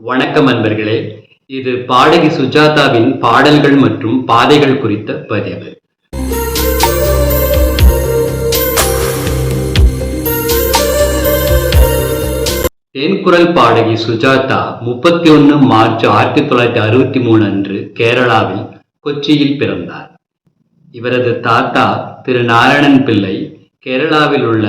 வணக்கம் அன்பர்களே. இது பாடகி சுஜாதாவின் பாடல்கள் மற்றும் பாதைகள் குறித்த பதிவு. தென்குரல் பாடகி சுஜாதா முப்பத்தி ஒன்று மார்ச் ஆயிரத்தி தொள்ளாயிரத்தி அறுபத்தி மூணு அன்று கேரளாவில் கொச்சியில் பிறந்தார். இவரது தாத்தா திரு நாராயணன் பிள்ளை கேரளாவில் உள்ள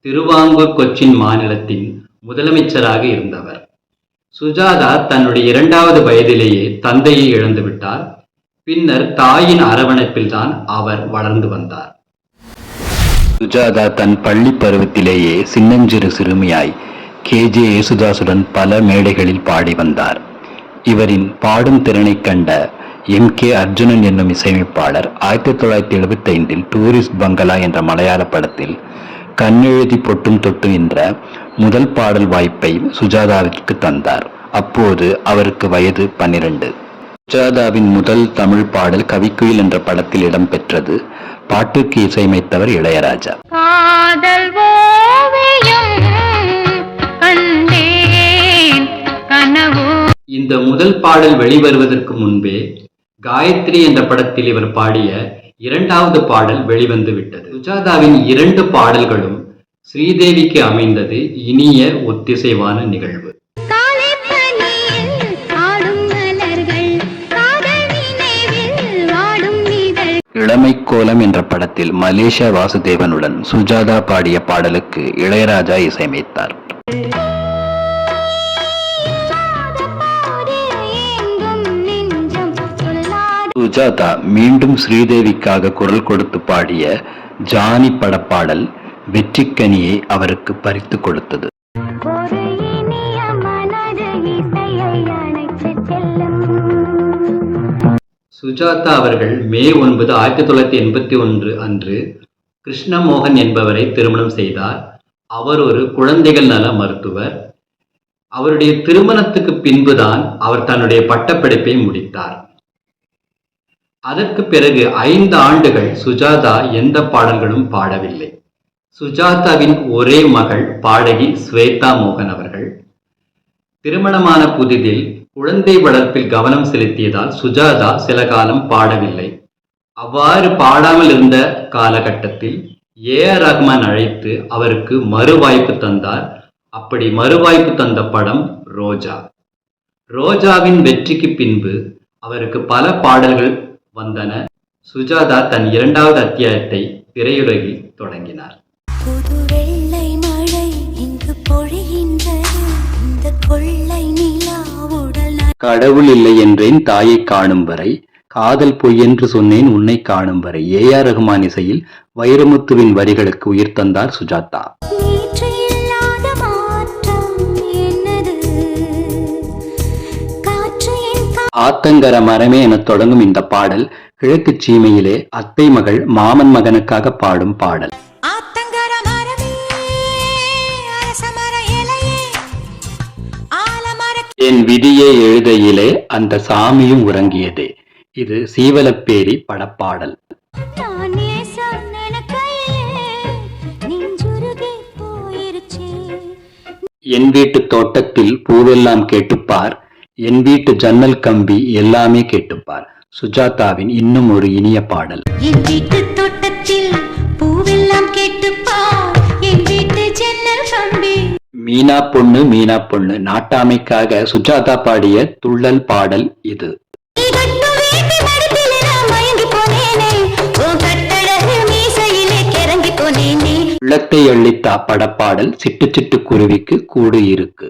திருவாங்கூர் கொச்சின் மாநிலத்தின் முதலமைச்சராக இருந்தவர். சுஜாதா தன்னுடைய இரண்டாவது வயதிலேயே தந்தையை இழந்துவிட்டார் பின்னர் தாயின் அரவணைப்பில்தான் அவர் வளர்ந்து வந்தார். சுஜாதா தன் பள்ளி பருவத்திலேயே சின்னஞ்சிறு சிறுமியாய் கே ஜே யேசுதாசுடன் பல மேடைகளில் பாடி வந்தார். இவரின் பாடும் திறனைக் கண்ட எம் கே அர்ஜுனன் என்னும் இசையமைப்பாளர் ஆயிரத்தி தொள்ளாயிரத்தி எழுபத்தி ஐந்தில் டூரிஸ்ட் பங்களா என்ற மலையாள படத்தில் கண்ணெழுதி பொட்டும் தொட்டு என்ற முதல் பாடல் வாய்ப்பை சுஜாதாவிற்கு தந்தார். அப்போது அவருக்கு வயது பன்னிரண்டு. சுஜாதாவின் முதல் தமிழ் பாடல் கவிக்குயில் என்ற படத்தில் இடம்பெற்றது. பாட்டுக்கு இசையமைத்தவர் இளையராஜா. காதல் ஓவியம் கண்டேன் கனவு. இந்த முதல் பாடல் வெளிவருவதற்கு முன்பே காயத்ரி என்ற படத்தில் இவர் பாடிய இரண்டாவது பாடல் வெளிவந்து விட்டது சுஜாதாவின் இரண்டு பாடல்களும் ஸ்ரீதேவிக்கு அமைந்தது இனிய ஒத்திசைவான நிகழ்வு. கோலம் என்ற படத்தில் மலேசியா வாசுதேவனுடன் சுஜாதா பாடிய பாடலுக்கு இளையராஜா இசையமைத்தார். சுஜாதா மீண்டும் ஸ்ரீதேவிக்காக குரல் கொடுத்து பாடிய ஜானி படப்பாடல் வெற்றிக்கனியை அவருக்கு பறித்து கொடுத்தது. சுஜாதா அவர்கள் மே ஒன்பது ஆயிரத்தி தொள்ளாயிரத்தி எண்பத்தி ஒன்று அன்று கிருஷ்ணமோகன் என்பவரை திருமணம் செய்தார். அவர் ஒரு குழந்தைகள் நல மருத்துவர். அவருடைய திருமணத்துக்கு பின்புதான் அவர் தன்னுடைய பட்டப்படிப்பை முடித்தார். அதற்கு பிறகு ஐந்து ஆண்டுகள் சுஜாதா எந்த பாடல்களும் பாடவில்லை. சுஜாதாவின் ஒரே மகள் பாடகி ஸ்வேதா மோகன் அவர்கள். திருமணமான புதிதில் குழந்தை வளர்ப்பில் கவனம் செலுத்தியதால் சுஜாதா சில காலம் பாடவில்லை. அவ்வாறு பாடாமல் இருந்த காலகட்டத்தில் ஏ ஆர் ரஹ்மான் அழைத்து அவருக்கு மறுவாய்ப்பு தந்தார். அப்படி மறுவாய்ப்பு தந்த படம் ரோஜா. ரோஜாவின் வெற்றிக்கு பின்பு அவருக்கு பல பாடல்கள் வந்தன. சுஜாதா தன் இரண்டாவது அத்தியாயத்தை திரையுலகில் தொடங்கினார். புது வெள்ளை மழை இங்கு பொழிகின்றது. இந்த கொள்ளை நிலா உடல் கடவுள் இல்லை என்றேன் தாயை காணும் வரை காதல் பொய் என்று சொன்னேன் உன்னை காணும் வரை. ஏ ஆர் ரஹ்மான் இசையில் வைரமுத்துவின் வரிகளுக்கு உயிர் தந்தார் சுஜாதா. என் ஆத்தங்கர மரமே எனத் தொடங்கும் இந்த பாடல் கிழக்கு சீமையிலே அத்தை மகள் மாமன் மகனுக்காக பாடும் பாடல். என் விதியை எழுதையிலே அந்த சாமியும் உறங்கியதே. இது சீவலப்பேரி படப்பாடல். என் வீட்டு தோட்டத்தில் பூவெல்லாம் கேட்டுப்பார் என் வீட்டு ஜன்னல் கம்பி எல்லாமே கேட்டுப்பார். சுஜாதாவின் இன்னும் ஒரு இனிய பாடல். என் வீட்டு தோட்டத்தில் பூவெல்லாம் கேட்டுப்பார். மீனா பொண்ணு மீனா பொண்ணு. நாட்டாமைக்காக சுஜாதா பாடிய துள்ளல் பாடல் இது. உள்ளத்தை அள்ளித்தா படப்பாடல் சிட்டு சிட்டு குருவிக்கு கூடு இருக்கு.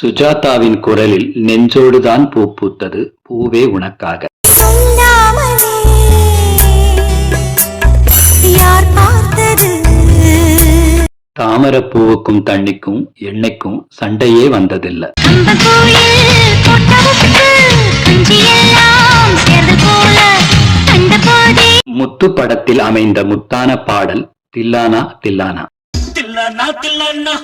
சுஜாதாவின் குரலில் நெஞ்சோடுதான் பூ பூத்தது. பூவே உனக்காக. யார் பார்த்தது? தாமரை பூவுக்கும் தண்ணிக்கும் எண்ணெய்க்கும் சண்டையே வந்ததில்லை. முத்து படத்தில் அமைந்த முத்தான பாடல் தில்லானா தில்லானா. நெஞ்சில் கில்லன்னா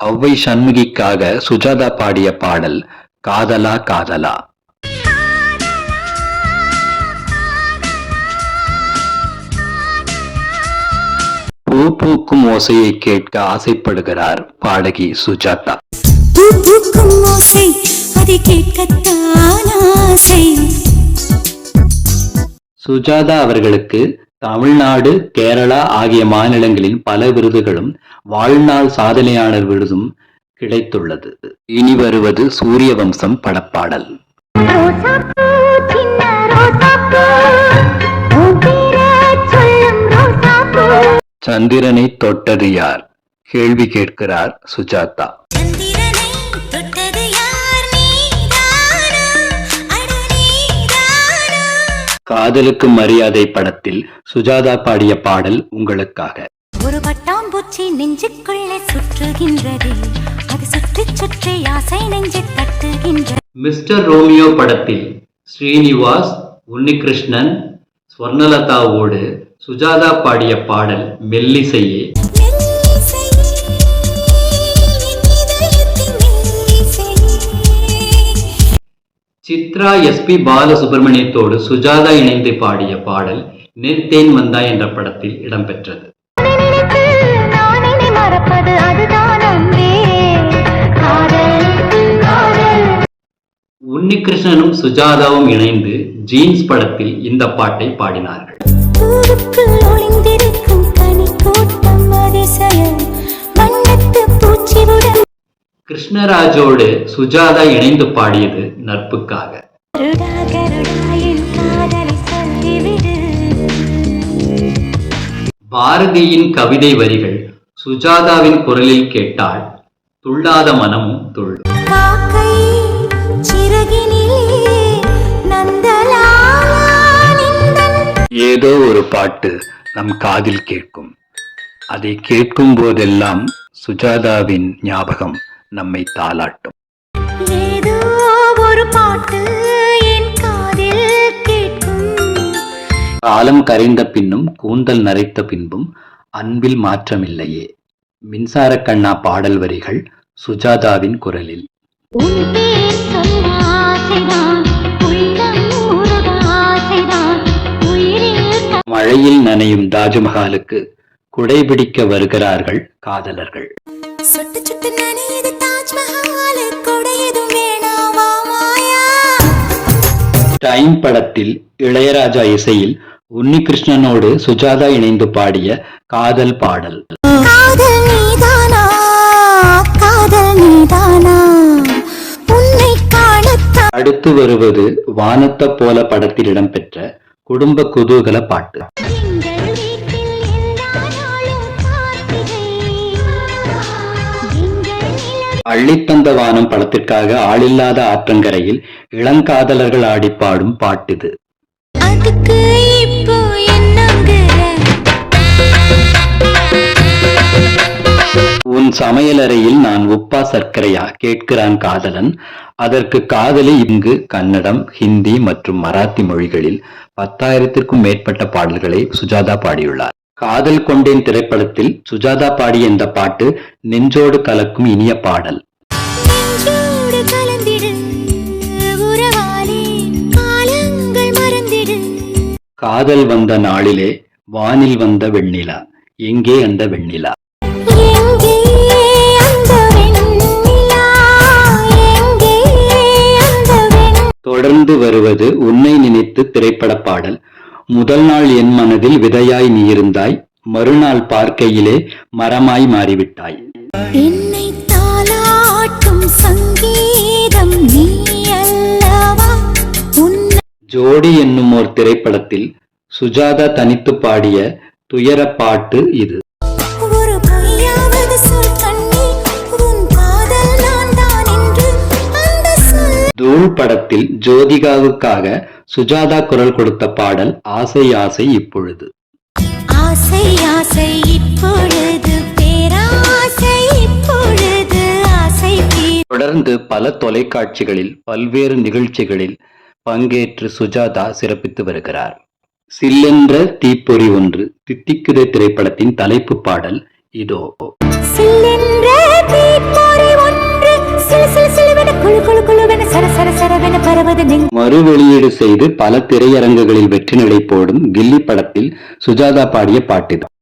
ஔவை சண்முகிக்காக சுஜாதா பாடிய பாடல் காதலா காதலா. பூக்கும் ஓசையை கேட்க ஆசைப்படுகிறார் பாடகி சுஜாதா. பூ பூக்கும் ஓசை அதை கேட்கத்தான் ஆசை. சுஜாதா அவர்களுக்கு தமிழ்நாடு கேரளா ஆகிய மாநிலங்களில் பல விருதுகளும் வாழ்நாள் சாதனையாளர் விருதும் கிடைத்துள்ளது. இனி வருவது சூரிய வம்சம் படப்பாடல். ரோசாப்பூ சின்ன ரோசாப்பூ உன் சந்திரனை தொட்டது யார்? கேள்வி கேட்கிறார் சுஜாதா. சந்திரனை தொட்டது யார் நீதானா? அட நீதானா காதலுக்கு மரியாதை படத்தில் சுஜாதா பாடிய பாடல் உங்களுக்காக. ஒரு பட்டாம்பூச்சி நெஞ்சுக்குள்ளே சுற்றுகின்றது. அது சுற்றி சுற்றி ஆசை நெஞ்சை தட்டுகின்றது மிஸ்டர் ரோமியோ படத்தில் ஸ்ரீனிவாஸ் உன்னிகிருஷ்ணன் ஸ்வர்ணலதாவோடு சுஜாதா பாடிய பாடல் மெல்லிசையே. Chithra S P Chithra SP பாலசுப்ரமணியத்தோடு Sujatha இணைந்து பாடிய பாடல் நிறுத்தேன் வந்தா என்ற படத்தில் இடம்பெற்றது. உன்னிகிருஷ்ணனும் சுஜாதாவும் இணைந்து ஜீன்ஸ் படத்தில் இந்த பாட்டை பாடினார் பூவுக்குள் ஒளிந்திருக்கும் கனி கூட்டம் அதிசயம். வண்ணத்து பூச்சிவுடன் கிருஷ்ணராஜோடு சுஜாதா இணைந்து பாடியது நட்புக்காக. பாரதியின் கவிதை வரிகள் சுஜாதாவின் குரலில் கேட்டால் துள்ளாத மனமும் துள்ளும். ஏதோ ஒரு பாட்டு நம் காதில் கேட்கும். அதை கேட்கும் போதெல்லாம் சுஜாதாவின் ஞாபகம் நம்மை தாளாட்டும். ஏதோ ஒரு பாட்டு காலம் கரைந்த பின்னும் கூந்தல் நரைத்த பின்பும் அன்பில் மாற்றமில்லையே. மின்சார கண்ணா பாடல் வரிகள் சுஜாதாவின் குரலில். மழையில் நனையும் தாஜ்மஹாலுக்கு குடைபிடிக்க வருகிறார்கள் காதலர்கள். சுட்டு சுட்டு நனையது தாஜ்மஹால் கொடையதும் வேணாவா மாயா. டைம் படத்தில் இளையராஜா இசையில் உன்னிகிருஷ்ணனோடு சுஜாதா இணைந்து பாடிய காதல் பாடல். அடுத்து வருவது வானத்த போல படத்தில் இடம்பெற்ற குடும்ப குதூகல பாட்டு. அள்ளித்தந்த வானம் படத்திற்காக ஆளில்லாத ஆற்றங்கரையில் இளங்காதலர்கள் ஆடி பாடும் பாட்டுது உன் சமையலறையில் நான் உப்பா சர்க்கரையா? கேட்கிறான் காதலன். அதற்கு காதலி இங்கு கன்னடம் ஹிந்தி மற்றும் மராத்தி மொழிகளில் பத்தாயிரத்திற்கும் மேற்பட்ட பாடல்களை சுஜாதா பாடியுள்ளார். காதல் கொண்டேன் திரைப்படத்தில் சுஜாதா பாடிய இந்த பாட்டு நெஞ்சோடு கலக்கும் இனிய பாடல். காதல் வந்த நாளிலே வானில் வந்த வெண்ணிலா எங்கே அந்த வெண்ணிலா? தொடர்ந்து வருவது உன்னை நினைத்து திரைப்பட பாடல் முதல் நாள் என் மனதில் விதையாய் நீ இருந்தாய் மறுநாள் பார்க்கையிலே மரமாய் மாறிவிட்டாய். என்னை தாளாட்டும் சங்கீதம் ஜோடி என்னும் ஓர் திரைப்படத்தில் சுஜாதா தனித்து பாடிய துயர பாட்டு இது. தூள் படத்தில் ஜோதிகாவுக்காக சுஜாதா குரல் கொடுத்த பாடல் ஆசை ஆசை இப்பொழுது. ஆசை ஆசை இப்பொழுது பேராசை இப்பொழுது ஆசை தீர் தொடர்ந்து பல தொலைக்காட்சிகளில் பல்வேறு நிகழ்ச்சிகளில் பங்கேற்று சுஜாதா சிறப்பித்து வருகிறார். சில்லென்ற தீப்பொறி ஒன்று தித்திக்குதே திரைப்படத்தின் தலைப்பு பாடல் இதோ. சில்லென்ற தீப்பொறி ஒன்று மறு வெளியீடு செய்து பல திரையரங்குகளில் வெற்றி நடை போடும் கில்லி படத்தில் சுஜாதா பாடிய பாட்டுதான்.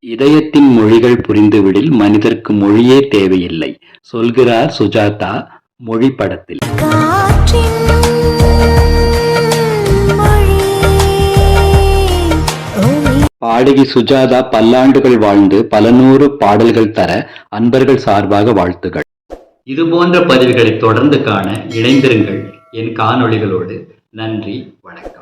இதயத்தின் மொழிகள் புரிந்துவிடில் மனிதர்க்கு மொழியே தேவையில்லை. சொல்கிறார் சுஜாதா மொழி படத்தில். பாடகி சுஜாதா பல்லாண்டுகள் வாழ்ந்து பல நூறு பாடல்கள் தர அன்பர்கள் சார்பாக வாழ்த்துகள். இது போன்ற பதிவுகளை தொடர்ந்து காண இணைந்திருங்கள். என் காணொளிகளோடு நன்றி வணக்கம்.